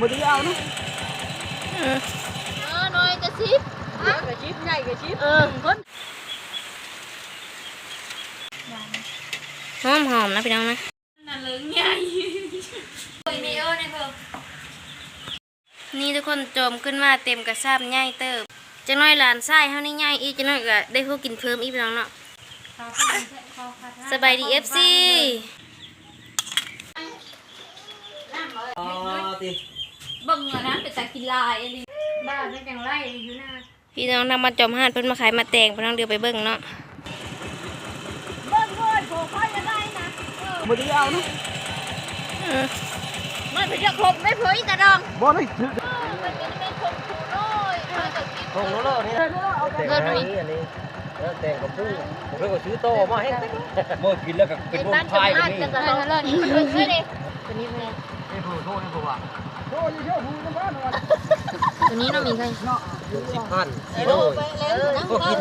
มือดีเอานะเออหน่อยกระซิบกระชิบใหญ่กระชิบเออคนหอมหอมๆนะพี่น้องนะนั่นเหลืองใหญ่โอ้ยนี่เออนี่เพิ่มนี่ทุกคนโจมขึ้นมาเต็มกระซาบใหญ่เติบจังน้อยหลานไส้เฮานี่ใหญ่อีกจังน้อยก็ได้พวกกินเพิ่มอีกพี่น้องเนาะสบายดี FC อ๋อติ บังอะนะเป็นตากินลายอันนี้บ้าเป็นจังไรอยู่หน้าพี่น้องทำมาจอมหาดเพิ่นมาขายมาแตงพี่น้องเดี๋ยวไปเบิ่งเนาะเบิ้ลเบิ้ลโผล่ค่อยจะได้นะมือดีเอานะเออมันเป็นจะครบไม่เผยตาดองบ่ได้ถือมันเป็นไม่ครบคูน้อยมันก็กินคงรู้แล้วนี่นะแต่งให้อันนี้แล้วแต่งกับผู้ผมเพิ่งก็ซื้อโตมาให้เมื่อกินแล้วก็เป็นพวกพายกันนี่กันตลอดเลยมันเป็นเพื่อนเองตัวนี้เลยนี่ผู้โทษนี่ผู้ว่าโอ้ยเชื่อหูกันบ้านหน่อย ตัวนี้เนาะมีใครสิบพันกิโลไปแล้วนะก็กิน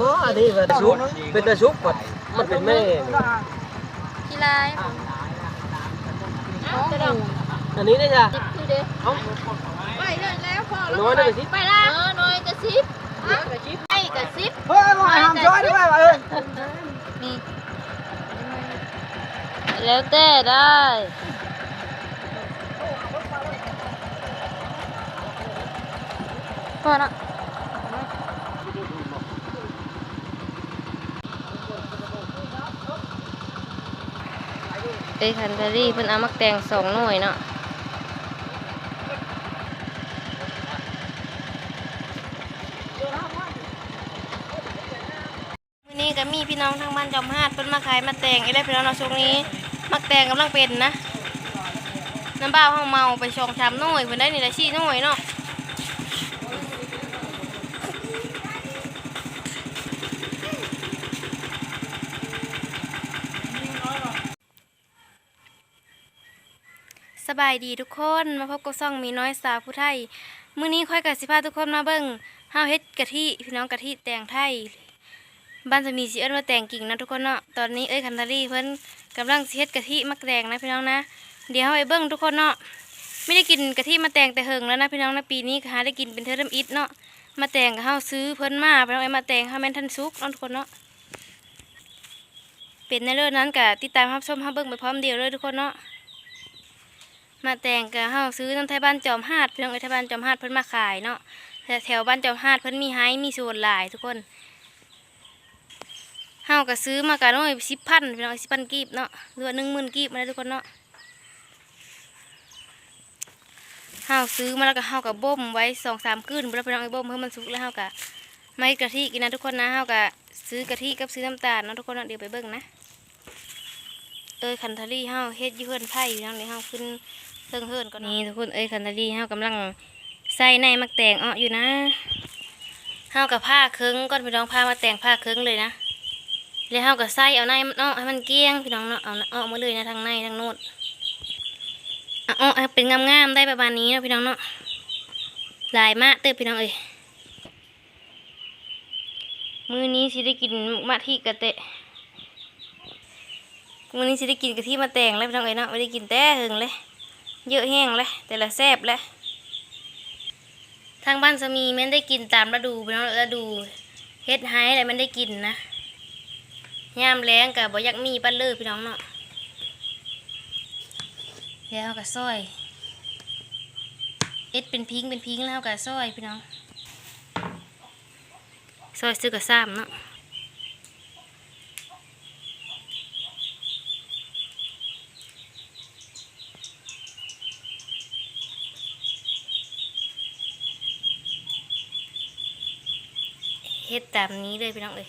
บ่อันนี้เป็นชุบเป็นตะชุบก่อนมันเป็นแม่กีฬาตาดองอันนี้นี่จ้ะคือเด้เอ้าไปเลยแล้วพอน้อยหน่อยสิไปละเออหน่อยกระซิบกระซิบไอ้กระซิบเฮ้ยมาห้ามช่วยด้วยเอ้ยนี่แล้วแต่ได้ อนะเอ้ยคันเทอรี่เพิ่นเอามักแตงสองหน่วยเนาะมื้อนี้ก็มีพี่น้องทางบ้านจอมฮาดเพิ่นมาขายมาแตงไอีได้พี่น้องเนาะช่วงนี้ มักแตงกำลังเป็นนะน้ำบ้าวเฮาเมาไปสองสามหน่วยเพิ่นได้นี่ละสี่หน่วยเนาะ สบายดีทุกคนมาพบกับซ่องมีน้อยสาวผู้ไทยมื้อนี้ค่อยกับสิพาทุกคนมาเบิ่งเฮาเฮ็ดกะทิพี่น้องกะทิแตงไทย บ้านจะมีสิเอิ้นว่าแตงกิ่งนะทุกคนเนาะตอนนี้เอ้ยคันทารี่เพิ่นกำลังสิเฮ็ดกะทิมักแตงนะพี่น้องนะ เดี๋ยวเฮาไปเบิ่งทุกคนเนาะไม่ได้กินกะทิมาแตงแต่เฮิงแล้วนะพี่น้องนะปีนี้ก็หาได้กินเป็นเทอร์เรมอิดเนาะมาแตงก็เฮาซื้อเพิ่นมาพี่น้องไอ้มาแตงเฮาแม่นทันสุกเนาะทุกคนเนาะเป็นในเรื่องนั้นก็ติดตามรับชมเฮาเบิ่งไปพร้อมเดียวเลยทุกคนเนาะ มาแต่งก็เฮาซื้อน้ำไทยบ้านจอมฮาดพี่น้องไอ้ไทยบ้านจอมฮาดเพิ่นมาขายเนาะแต่แถวบ้านจอมฮาดเพิ่นมีไฮมีสวนหลายทุกคนเฮาก็ซื้อมากันน้อยสิบพันพี่น้องสิบพันกีบเนาะหรือว่าหนึ่งหมื่นกีบมาได้ทุกคนเนาะเฮาซื้อมาแล้วก็เฮาก็บ่มไว้สองสามคืนแล้วพี่น้องไอ้บ่มเพื่อมันสุกแล้วเฮาก็ไม่กะทิกินนะทุกคนนะเฮาก็ซื้อกะทิกับซื้อน้ำตาลเนาะทุกคนเนาะเดี๋ยวไปเบิ่งนะเอ้ยคันทารี่เฮาเฮ็ดยู่เฮือนไผ่พี่น้องเดี๋ยวเฮาขึ้น เทิงเฮือนก่อนนี่ทุกคนเอ้ยคันทารีเฮากำลังใส่ในมักแตงอ้ออยู่นะเฮากับผ้าเคิงก่อนพี่น้องผ้ามาแต่งผ้าเคิงเลยนะแล้วเราก็ใส่เอาในมันออให้มันเกี้ยงพี่น้องเนาะเอาออมาเลยนะทางในทางโน้นอาอเป็นงามๆได้ประมาณนี้เนาะพี่น้องเนาะหลายมากเติบพี่น้องเอ้ยมื้อนี้สิได้กินมะที่กะเตะมื้อนี้สิได้กินกะทิมาแต่งแล้วพี่น้องเอ้ยเนาะไม่ได้กินแต่หึงเลย เยอะแห้งเลยแต่ละแซบเลยทางบ้านสมีแม่นได้กินตามฤดูพี่น้องฤดูเฮ็ดไฮอะไรมันได้กินนะยามแรงกับบอยากมีปั้นเลยพี่น้องเนาะแล้วเราก็ซอยเอ็ดเป็นพิงเป็นพิงแล้วเราก็ซอยพี่น้องซอยซื้อกับซ้ำเนาะ เฮ็ดตามนี้เลยพี่น้องเอ้ย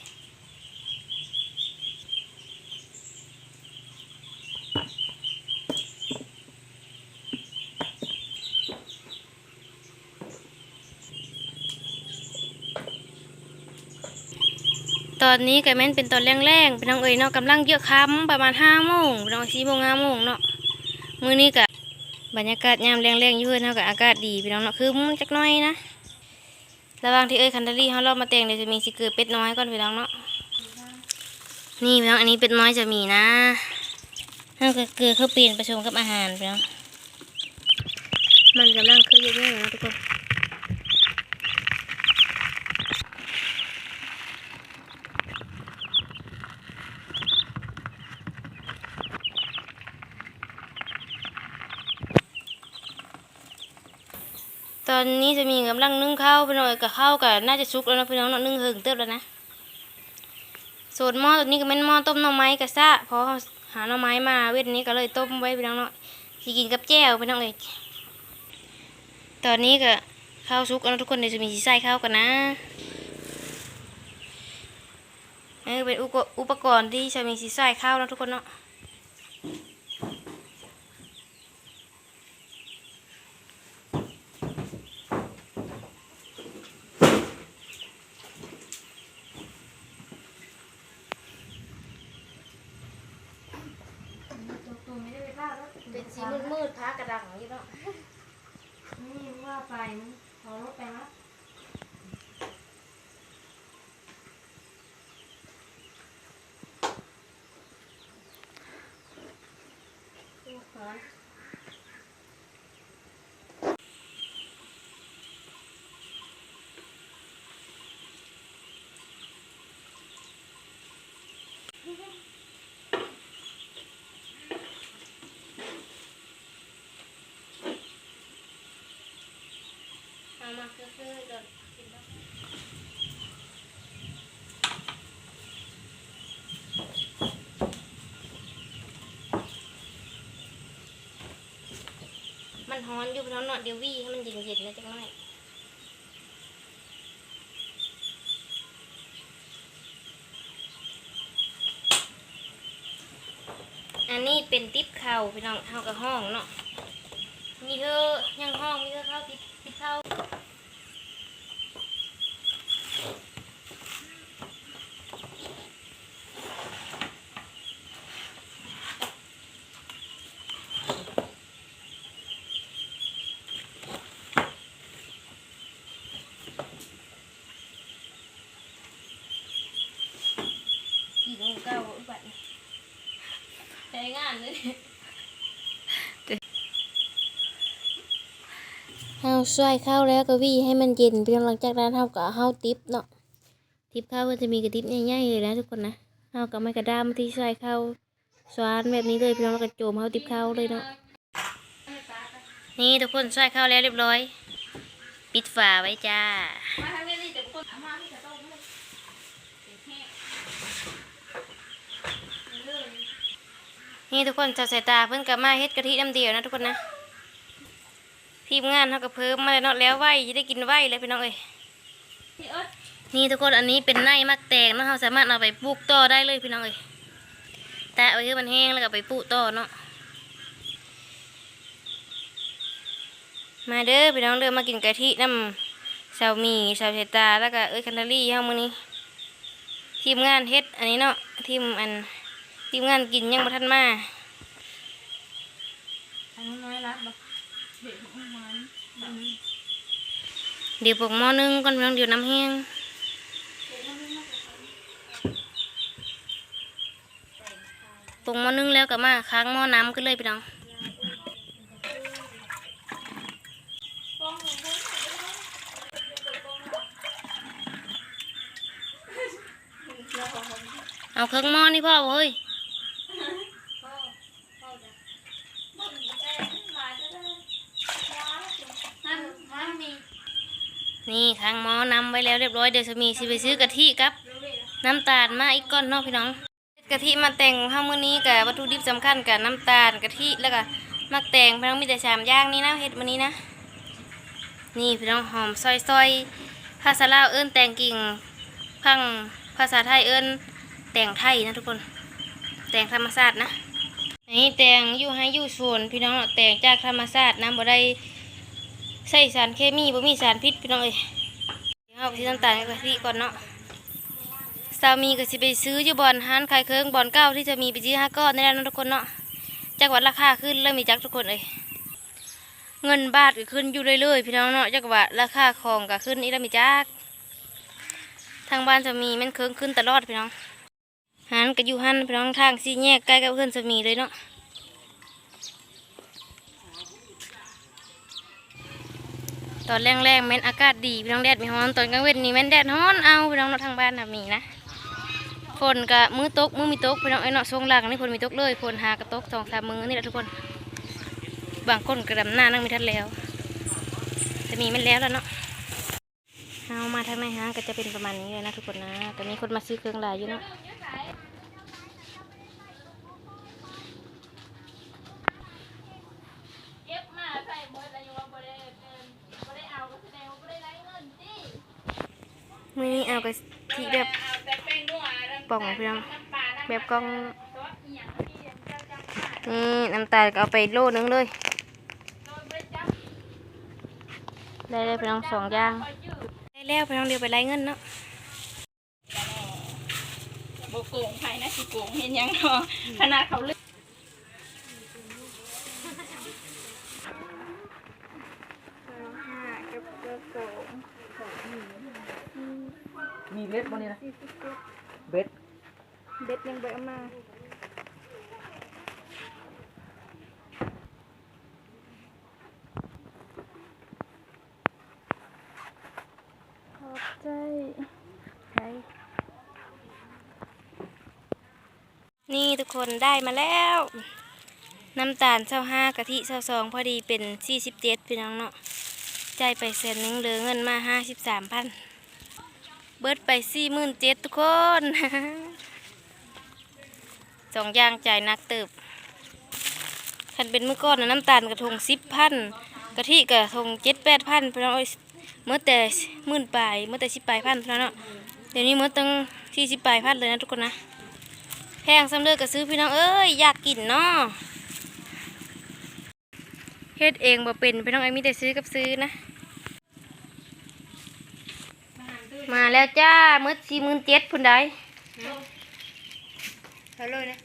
ตอนนี้ก็แม่นเป็นตอนแรงๆพี่น้องเอ๋ยเนาะกำลังเยอะค้ำประมาณห้าโมงพี่น้องสี่โมงห้าโมงเนาะมื้อนี้ก็บรรยากาศยามแรงๆอยู่เฮือนเฮาก็อากาศดีพี่น้องเนาะคือมันจักน้อยนะ ระหว่างที่เอ้ยคันทารี่เขาเลาะมาแต่งเดี๋ยวจะมีสิเกิดเป็ดน้อยก่อนพี่น้องเนาะนี่พี่น้องอันนี้เป็ดน้อยจะมีนะเฮาก็เกลือเขาเปลี่ยนประชมกับอาหารพี่น้องมันกำลังเคยเยอะๆนะทุกคน ตอนนี้จะมีกำลังนึ่งข้าวไปหน่อยกับข้าวกับน่าจะสุกแล้วนะพี่น้องเนาะนึ่งเหึงเติบแล้วนะส่วนหม้อตัวนี้ก็เป็นหม้อต้มหน่อไม้กระซะพราะหาหน่อไม้มาเวทนี้ก็เลยต้มไว้พี่น้องเนาะสิกินกับแจ่วพี่น้องเอ้ยตอนนี้ก็ข้าวสุกแล้วทุกคนเดี๋ยวจะมีสีใส่ข้าวกันนะนี่เป็นอุปกรณ์อุปกรณ์ที่จะมีสีใส่ข้าวนะทุกคนเนาะ เป็นสีมืดมืดๆพ้ากระดังอยู่เนี่ว่าไปมันขอรถไปมั้ย เอามาซื้อๆจนกินแล้วมันฮ้อนอยู่พี่น้อนเดี๋ยววี่ให้มันเย็นๆนะจังหน่อยอันนี้เป็นติ๊บเข่าพี่น้องเข่ากับห้องเนาะ มีเธอยังห้องมีเธอเข้าติ๊บ ติ๊บเข้ากี่โมงเก้าอุบัติใช้งานเลย เฮาช่วยข้าวแล้วก็วี่ให้มันเย็นเพียงหลังจากนั้นเฮาก็เอาเฮาติ๊บเนาะติ๊บข้าวก็จะมีกระติ๊บใหญ่ๆเลยนะทุกคนนะเฮาก็ไม่กระด้ามที่ช่วยข้าวสวนแบบนี้เลยเพี่น้องแล้วก็โจมเฮาติ๊บข้าวเลยเนาะนี่ทุกคนช่วยข้าวแล้วเรียบร้อย ปิดฝาไว้จ้ามาทางนี้นี่เดี๋ยวคนเอามาที่จะต้มให้นี่ทุกคนจะใส่ตาเพิ่อนกับมาเฮ็ดกะทิน้ำเดียวนะทุกคนนะ ทีมงานเขาก็เพิ่มมาเลยเนาะแล้วไว้จะได้กินไว้เลยพี่น้องเอ้ยนี่ทุกคนอันนี้เป็นในมักแตงเนาะเราสามารถเอาไปปลูกต่อได้เลยพี่น้องเอ้ยแต่เอาไว้ให้มันแห้งแล้วก็ไปปลูกต่อเนาะมาเด้อพี่น้องเด้อมากินกะทิน้ำสาวหมีสาวเชตาแล้วก็เอ้ยคันนารี่เฮามื้อนี้ ทีมงานเฮ็ดอันนี้เนาะทีมอันทีมงานกินยังบ่ทันมาทางน้อยรักบ่เด็กของมัน เดี๋ยวปกหม้อนึ่งก่อนพี่องเดี๋ยวน้ำแห้งปกหม้อนึ่งแล้วก็มาค้างหม้อน้ำขึ้นเลยพี่น้องเอาเครื่องหม้อนี่พ่อเว้ย นั่นมันมี นี่คางหมอนำไว้แล้วเรียบร้อยเดี๋ยวจะมีสิไปซื้อกะทิครับ น้ำตาลมาอีกก้อนเนาะพี่น้องกะทิมาแต่งข้าวมื้อนี้กับวัตถุดิบสำคัญกับน้ำตาลกะทิแล้วก็มักแต่งพี่น้องมีแต่สามอย่างนี้นะเฮ็ดมื้อนี้นะ นี่พี่น้องหอมซอยๆภาษาลาวเอิ้นแต่งกิ่งพังภาษาไทยเอิ้นแต่งไทยนะทุกคน แต่งธรรมชาตินะนี่แต่งอยู่ให้อยู่สวนพี่น้องเนาแต่งจากธรรมชาตินะบ่ได้ ใส่สารเคมีบ่มีสารพิษพี่น้องเอ้ยเอาไปที่น้ำตาลกับกะทิก่อนเนาะสามีก็สิไปซื้ออยู่บอนห้านขายเครื่องบอนเก้าที่จะมีไปซื้อห้าก้อนนี่และเนทุกคนเนาะจักว่าราคาขึ้นเริ่มมีจักทุกคนเลยเงินบาทก็ขึ้นอยู่เรื่อยๆพี่น้องเนาะจักว่าราคาของก็ขึ้นนี่แล้วมีจักทางบ้านจะมีแมันเครื่องขึ้นตลอดพี่น้องหันก็อยู่หันพี่น้องทางสี่แยกใกล้กับเพื่อนจะมีเลยเนาะ ตอนแรงๆแม่นอากาศดีพี่น้องแดดมีฮ้อนตอนกลางเว้นนี่แม่นแดดฮ้อนเอาพี่น้องเนาะทางบ้านน่ะมีนะฝนก็มือตกมือมีตกพี่น้องไอ้เนาะช่วงหลังนี่ฝนมีตกเลยฝนหากระตกสองสามมือนี่แหละทุกคน บางคนกระดำหน้านั่งม่ทันแล้วจะมีแม่นแล้วแล้วเนาะเอามาทางในห้างก็จะเป็นประมาณนี้เลยนะทุกคนนะแต่มีคนมาซื้อเครื่องลายอยู่เนาะ เก็บมาใส่หมดอายุว่าบ่ได้เงินบ่ได้เอาก็แสดงว่าบ่ได้ไล่เงินติ มือนี้เอากระที่แบบป่องพี่น้องแบบกล้องนี่น้ำตาลก็เอาไปโลนึงเลยได้ได้เลยพี่น้องสองอย่างได้แล้วพี่น้องเดียวไปไล่เงินเนาะบ่โกงไผนะสิโกงเฮ็ดหยังเนาะขนาดเขาเลือก มีเบ็ดบ่นี่นะเบ็ด เบ็ดยังเบ็ดมา ขอบใจใช่นี่ทุก คนได้มาแล้ว น้ำตาลเช้าห้ากะทิเช้าสองพอดีเป็นสี่สิบเจ็ดพี่น้องเนาะใจไปเซนหนึงเหลือเงินมาห้าสิบสามพันเบิดไปสี่หมื่นเจ็ดทุกคนสองอย่างใจนักเติบคันเป็นมือก่อนนะน้ำตาลกระทงสิบพันกะทิกระทงเจ็ดแปดพันพี่น้องเอ้ยเมื่อแต่หมื่นปลายเมื่อแต่สิบปลายพันพี่น้องเนาะเดี๋ยวนี้เมื่อตั้งสี่สิบปลายพันเลยนะทุกคนนะ แพงสำเร็จก็ซื้อพี่น้องเอ้ยอยากกินเนาะเฮ็ดเองบ่เป็นพี่น้องไอ้ยมีแต่ซื้อกับซื้อนะ มาแล้วจ้าเมื่อสี่หมื่นเจ็ดพุ่นใดเขาเลยนะ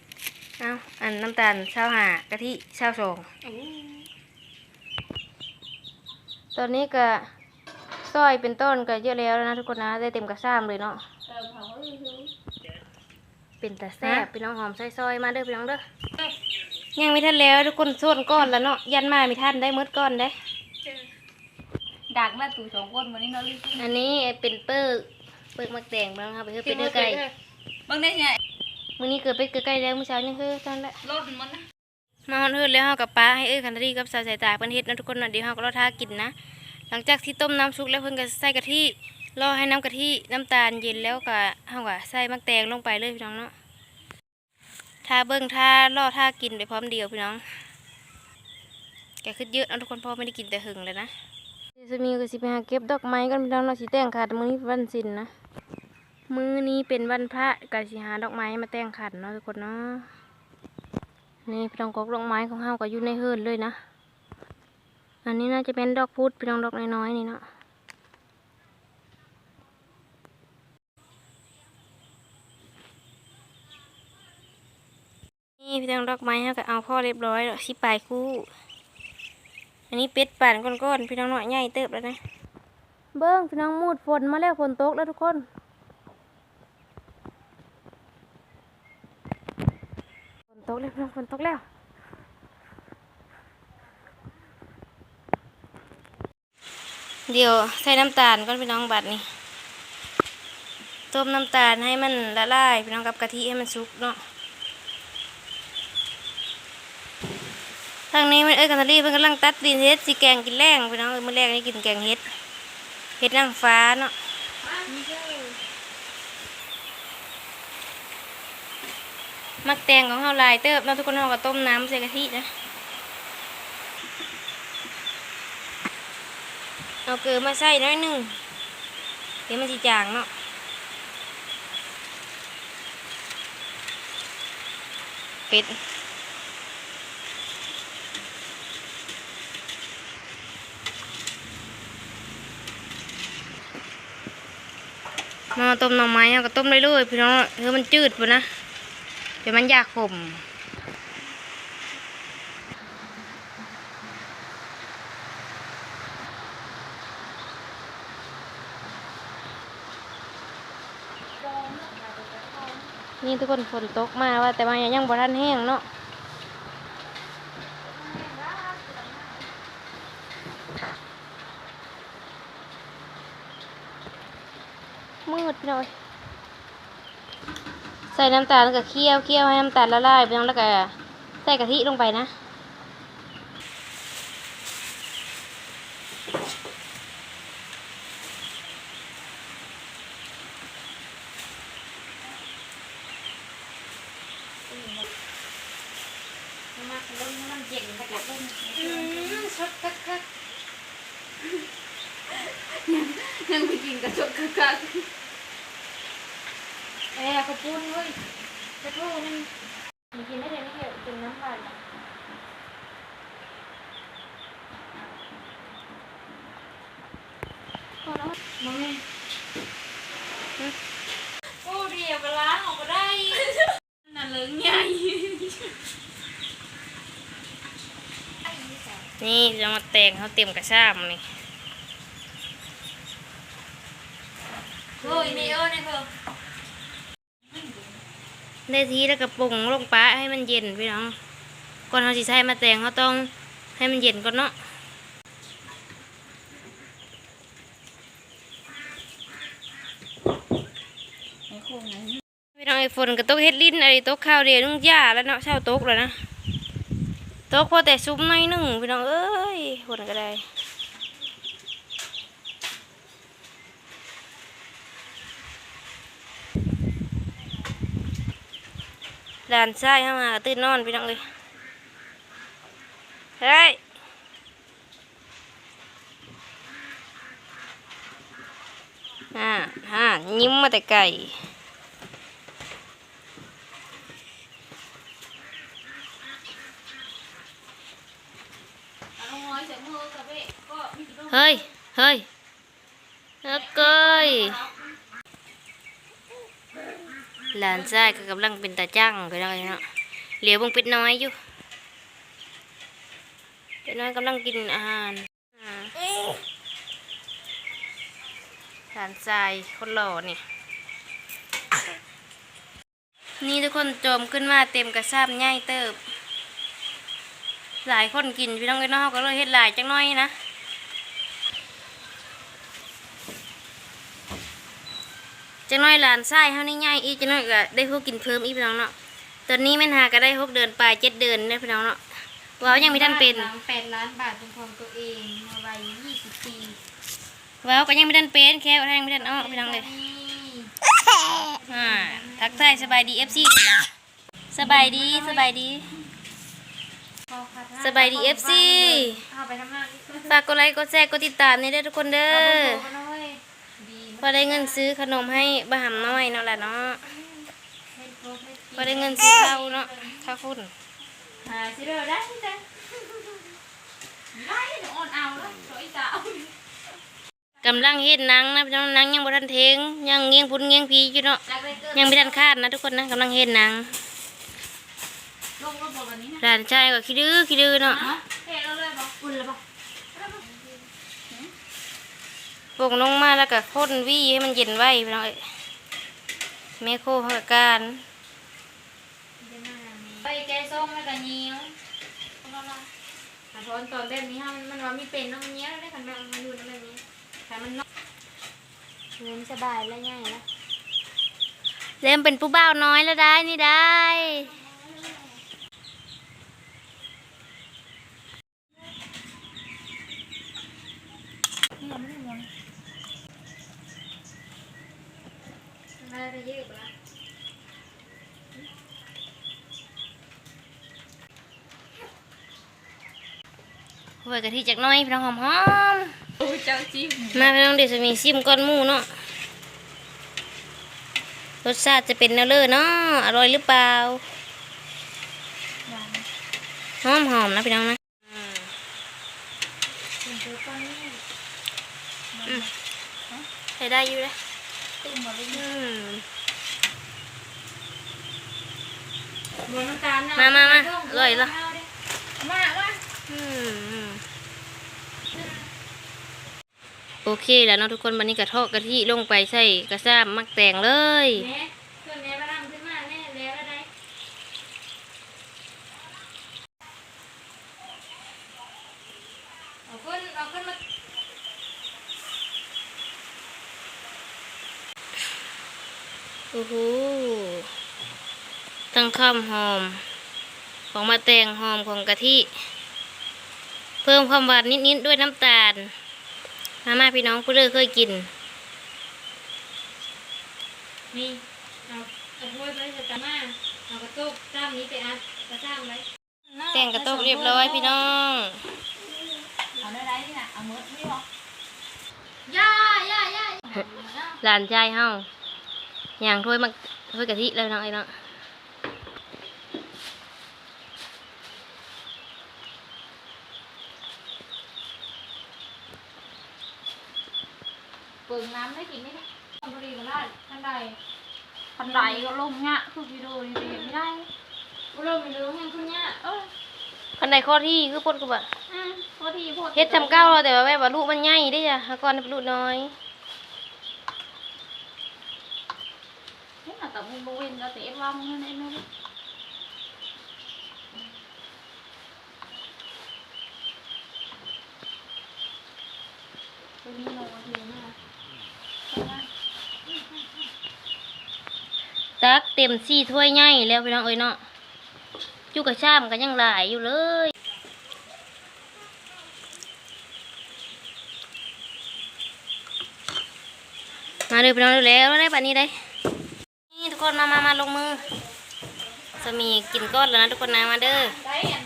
เอาอันน้ำตาลเช้าหากะทิเช้าสองตอนนี้ก็ซอยเป็นต้นก็เยอะแล้วนะทุกคนนะได้เต็มกระซ้ำเลยเนาะ เติมเขาก็คือเป็นแต่แซ่บพี่น้องหอมซอยๆมาเด้อพี่น้องเด้อยังไม่ทันแล้วทุกคนส่วนก้อนแล้วเนาะยันมาไม่ทันได้หมืดก้อนได้ดักมาตู่สองคนวันนี้เนาะลิอันนี้เป็นเปิกเปิกมักแตงบ้างครับไปเพื่อเป็นเนื้อไก่บางได้ไงมื้อนี้เกิดไปเกิดไก่แล้วมื้อเช้ายังคือตอนแรกรถมันนะมาฮอนเฮืดแล้วเฮากับป้าให้เอ้ยคันทรีกับสาวสายตาเพิ่นเฮ็ดนะทุกคนนะเดี๋ยวเฮาก็รอท่ากินนะหลังจากที่ต้มน้ำสุกแล้วเพิ่นก็ใส่กะทิ รอให้น้ำกะทิน้ำตาลเย็นแล้วก็เฮาก็ใส่มักแตงลงไปเลยพี่น้องเนาะท่าเบิ่งท่ารอท่ากินไปพร้อมเดียวพี่น้องแกขึ้นเยอะนะทุกคนพราะไม่ได้กินแต่หึงเลยนะเดี๋ยวจะมีก็สิไปหาเก็บดอกไม้กันพี่น้องเนาะสิแต่งขันมื้อนี้วันศิลนะมือนี้เป็นวันพระก็สิหาดอกไม้มาแต่งขันเนาะทุกคนเนาะนี่พี่น้องกอกดอกไม้ของเฮาก็อยู่ในเฮือนเลยนะ อันนี้น่าจะเป็นดอกพุธพี่น้องดอกน้อยๆนี่เนาะ นี่พี่น้องดอกไม้เฮาก็เอาพ่อเรียบร้อยแล้วสิปลายคู่ อันนี้เป็ดป่านก้อนๆพี่น้องหน่อยใหญ่เติบแล้วนะ เบิ้งพี่น้องมูดฝนมาแล้วฝนตกแล้วทุกคนฝนตกแล้วพี่น้องฝนตกแล้วเดี๋ยวใส่น้ำตาลก่อนพี่น้องบัดนี้ต้มน้ำตาลให้มันละลายพี่น้องกับกะทิให้มันสุกเนาะ ทางนี้มันเอ้ยกันทารีเพิ่นกำลังตัดดินเฮ็ดสีแกงกินแรงพี่น้องเมื้อแรกนี่กินแกงเฮ็ดเฮ็ดนางฟ้าเนาะมักแตงของเฮาลายเติบเนาะทุกคนเฮาก็ต้มน้ำใส่กะทินะเอาเกลือมาใส่น้อยหนึ่งเดี๋ยวมันจะจางเนาะเป็ด มาต้มหน่อไม้เอาก็ต้มเรื่อยๆพี่น้องเฮ้ยมันจืดปุ่นนะ เดี๋ยวมันอยากขมนี่ทุกคนฝนตกมาว่าแต่ว่ายังบ่ทันแห้งเนาะ พี่น้อยใส่น้ำตาลกับเคี่ยวเคี่ยวให้น้ำตาลละลายไปน้องแล้วก็ใส่กะทิลงไปนะ มาลงน้ำเย็นแต่กัดลง ชดคักคัก ยังไปกินกระจกกระกัก เอ้ยขอบคุณเว้ยจะโทษนี่มีกินได้เลยไม่เกี่ยวกินน้ำผ่านพอ แล้วมองไงโอ้เดียวก็ล้างออกก็ได้นั่นเหลืองใหญ่นี่จะมาแต่งเขาเต็มกระชามนี่โอ้ยนี่เออนี่เพิ่มได้ทีแล้วก็ปรุงลงปลาให้มันเย็นพี่น้อง ก่อนเขาสิใช้มาแต่งเขาต้องให้มันเย็นก่อนเนาะ ไอ้ฝนก็ตกเฮ็ดลิ้นอะไรตกข้าวเดียวนุ่งย่าแล้วเนาะเช้าตกแล้วนะตกพอแต่ซุปหน้อยหนึ่งพี่น้องเอ้ยฝนก็ได้ด่านซ้ายเข้ามาตื่นนอนพี่น้องเลยเฮ้ยอ่าฮ่ายิ้มมาแต่ไก่ เอาลงน้อยใส่มือกับเบ๊ก็มีกี่ต้น เฮ้ย เฮ้ยเฮ้ยเกยหลานชายก็กำลังเป็นตาจ้างไปแล้วเนาะเหลียวบงเป็ดน้อยอยู่เป็ดน้อยกำลังกินอาหารหลานชายคนหล่อนี่นี่ทุกคนโจมขึ้นมาเต็มกระซาบง่ายเติบ หลายคนกินพี่น้องไอ้น้องก็เลยเฮ็ดหลายจังน้อยนะ จังน้อยหลานไส้เฮานี่ง่ายอีกจังน้อยก็ได้พวกกินเพิ่มอีกพี่น้องเนาะตอนนี้แม่นหาก็ได้พวกเดินไปเจ็ดเดือนเนี่ยพี่น้องเนาะว้าวยังไม่ทันเป็นแปดล้านบาทเป็นของตัวเองมาไว้ยี่สิบปีว้าวก็ยังไม่ทันเป็นแค่ว่ายังไม่ทันอ้อพี่น้องเลยอ่าทักทายสบายดีเอฟซีสบายดีสบายดีสบายดีเอฟซีฝากกดไลค์กดแชร์กดติดตามนี่เด้ทุกคนเด้อ อาน้อยดีพอได้เงินซื้อขนมให้บะหำน้อยเนาะแหละเนาะไม่ครบไม่พอได้เงินซื้อข้าวเนาะข้าวฝุ่นหาสิเด้อได้จ้ะได้เดี๋ยวอ่อนเอาแล้วโอยตาเอากำลังเฮ็ดหนังนะพี่น้องหนังยังบ่ทันเทงยังเงียงพุ่นเงียงพีอยู่เนาะจากได้เกินยังไม่ทันคาดนะทุกคนนะกำลังเฮ็ดหนังลงรถบอกวันนี้นะหลานชายก็ขี้ดื้อขี้ดื้อเนาะเนาะเฮ้เราเลยบอกอุ่นเลยบอก ปลงลงมาแล้วก็พ่นวี่ให้มันเย็นไว้พี่น้องเอ้ยแม่โคเขาก็การไปแกส้มแล้วก็เนี้ยวแต่ตอนตอนแบบนี้ฮะมันว่ามีเป็นน้องเนี้ยวได้คันแบบมันอยู่ในแบบนี้แต่มันนอกเงินสบายแล้วง่ายแล้วเริ่มเป็นผู้บ่าวน้อยแล้วได้นี่ได้ อะไรไปยืดละ หัว กะทิจากหน้อยพี่น้องหอมหอมโอ้เจ้าจิ้มๆมาพี่น้องเดี๋ยวจะมีซิมก้อนหมูเนาะรสชาติจะเป็นแนวเลอเนาะอร่อยหรือเปล่าหอมหอมๆนะพี่น้องนะอืมเป็นตัวก้อนนี่ใช้ได้อยู่เลยตุ่มหมดเลยอืมบนน้ำตาลนะมามามาเลยเหรอมามา อืม โอเคแล้วเนาะทุกคนวันนี้กระทาะกะทิลงไปใส่กระซ้ำมักแตงเลยแม่เพื่อนแม่มาทำขึ้นมาแน่แล้วอะไรเอาขึ้นเอาขึ้นมาโอ้โหทั้งข้ามหอม ของมาแตงหอมของกะทิ เพิ่มความหวานนิดๆด้วยน้ำตาล มามาพี่น้องผู้เลิกเคยกิน นี่เอาเอาถ้วยไปใส่ตะมาเอากระตุกจ้ามนี้ไปอัดกระจ้ามไว้แต่งกระโตกเรียบร้อยพี่น้องเอาได้ไรนี่น่ะเอามือนี่บอกย่าย่าย่าหลานชายเฮาอย่างถ้วยมาถ้วยกะทิแล้วน้องไอ้เนาะ ปิงน้ำได้กินไหมเนี่ยทำพอดีมาได้ทันใดพันไหลก็ลงเงี้ยคือวิดีโอนี่ไปเห็นไม่ได้อุเราไม่รู้ยังคุณเนี่ยเออคันใดข้อที่คือปนกูบะอะพอทีพอเฮ็ดทำเก้าเราแต่ว่าแบบว่าลูกมันใหญ่ได้จ้ะแล้วก่อนเป็นลูกน้อยเฮ็ดแต่มึงบวินก็เตะว่ามึงนั่นเองไม่รู้ตัวนี้ลงมาทีนะ ตั กเต็มสี่ถ้วยใหญ่แล้วพี่น้องเอ้ยเนาะจุกกระช่ามกันยังหลายอยู่เลยมาเด้อพี่น้องเร็วแล้วได้ปานนี้ได้นี่ทุกคนมามามาลงมือจะมีกินก้อนแล้วนะทุกคนนะมาเด้อได้อัน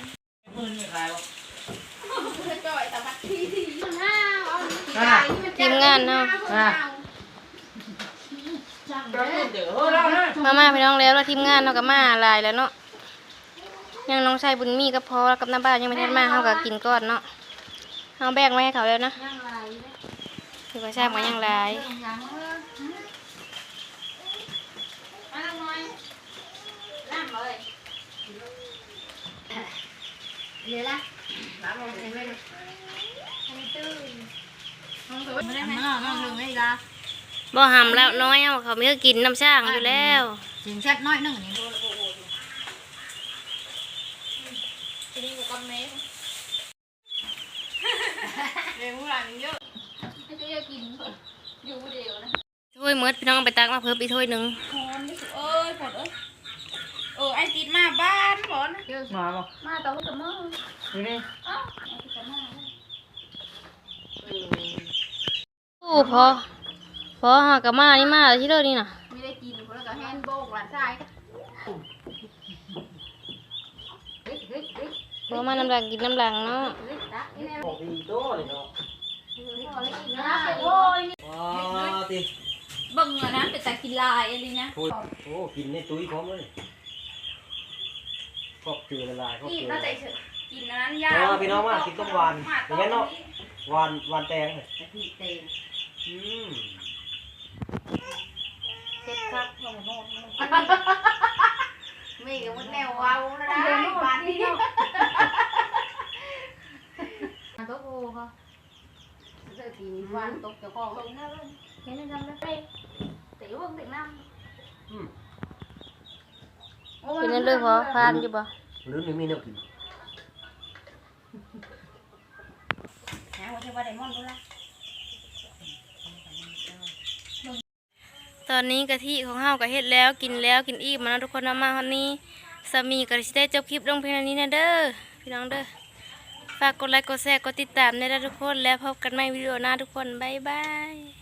มือนี่ใครวะจ่อยแต่บัดทีทีอ่าทีมงานเนาะ อ่าเดี๋ยวเรานะ มามาพี่น้องแล้วแล้วทีมงานเนาะกับมาหลายแล้วเนาะยังน้องชายบุญมีก็พอแล้วกับน้าบ้านยังไม่ทันมาเขาก็กินก้อนเนาะเอาแบ่งไว้ให้เขาแล้วนะย่างไรเลยถือว่าทราบมายังหลายยังเออมาลงหน่อยน้ำเลยเหลือละน้ำลงไปเลยอันนี้ตื้นไม่ได้ไหมน้องถึงไม่ละ บ่หำแล้วน้อยเอาเขาไม่ก็กินน้ำช่างอยู่แล้วสินชัดน้อยหนึ่งนี่ทีนี้กูกำเมฆเรื่องหลังเยอะไม่ใช่จะกินอยู่คนเดียวนะถ้วยหมดพี่น้องเอาไปตักมาเพิ่มอีกถ้วยหนึ่งพรนี่เอ้ยหมดเอ้ยเออไอ้ติดมาบ้านหมดมาบ่มาต่อกับมึงนี่นี่เอ้าไอ้ติดมาอู้พอ พอหากับมานี่มาแล้วที่เลิกนี่น่ะไม่ได้กินคนละกับแฮนด์โบกหลานชายพอมาน้ำหลังกินน้ำหลังเนาะบอกดีโต้เลยเนาะนะโอ้ยว้าติบังอะนะเป็นแต่กินลายอะไรนะโอ้ยโอ้กินในตุ้ยพร้อมเลยครอบเจือละลายครอบนี่เจือน่าจะกินอันนั้นยาอ๋อพี่น้องว่ากินต้มหวานอย่างนั้นเนาะหวานหวานแตงเลยพี่เตงอืม เซ็ตครับลงโน่นมีกับมันแนวว้าวนะได้บ้านนี้มาโต๊ะโอ้ค่ะเจอกินวันตกเจ้าของลงหน้าเลยเห็นยังไม่ไปตีวงตีน้อืมำกินนั่นเลยพอทานอยู่บ่หรือไม่มีแนวกินหาว่าเทวดาไดมอนด์ดูละ ตอนนี้กะทิของเฮาก็เฮ็ดแล้วกินแล้วกินอิ่มมาแล้วทุกคนเอามาวันนี้สามีก็สิได้จบคลิปลงเพียงเท่านี้นะเด้อพี่น้องเด้อฝากกดไลค์กดแชร์กดติดตามได้ทุกคน แล้วพบกันใหม่วิดีโอหน้าทุกคนบ๊ายบาย